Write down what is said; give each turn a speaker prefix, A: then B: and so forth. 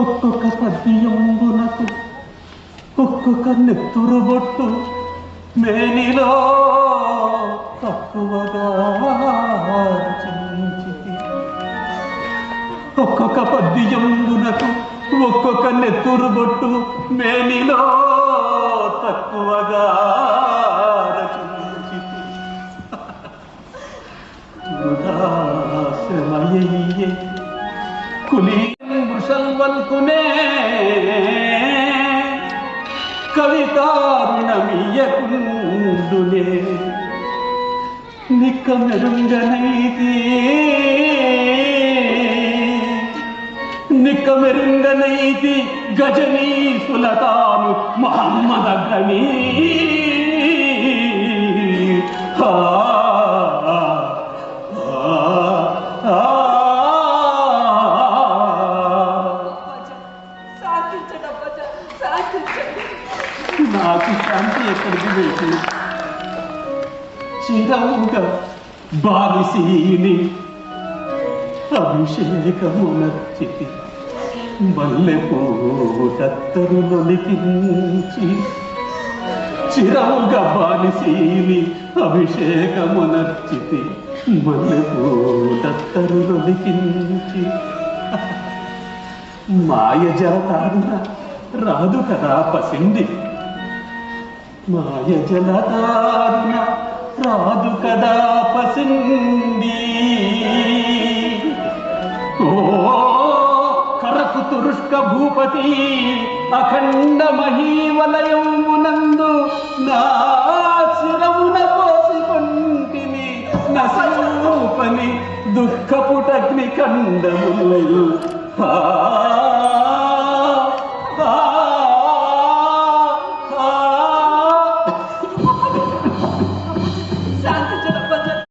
A: ఒక్కొక్క పద్యంబునకు ఒక్కొక్క నెత్తురు బొట్టు మేనిలో తక్కువగా చించితి ఒక్కొక్క పద్యంబునకు ఒక్కొక్క నెత్తురు బొట్టు మేనిలో తక్కువగా రచించితి వృధాశ్రమయ్యే కులి వృషల్వల్కునే కవితారుణమియకుండునే నిక్క మెరుంగనైతే నిక్క మెరుంగనైతి గజనీ సులతాను మహమ్మదగ్రమీ ఆ ఆ, నాకు శాంతి ఎక్కడికి వెళ్తుంది చిరముగా బాలిసీని అభిషేకమునర్చితి మల్లె పూటత్తరులొలికించి చిరముగా బాలిసీని అభిషేకమునర్చితి మల్లె పూటత్తరులొలికించి మాయ జలతారున రాదు కదా పసిండి మాయ జలతారున రాదు కదా పసింది. ఓ కరకు తురుష్క భూపతి అఖండ మహీవలయమునందు నా శిరమున పోసుకుంటిని నసూపని దుఃఖపుటగ్ని కండములయు పా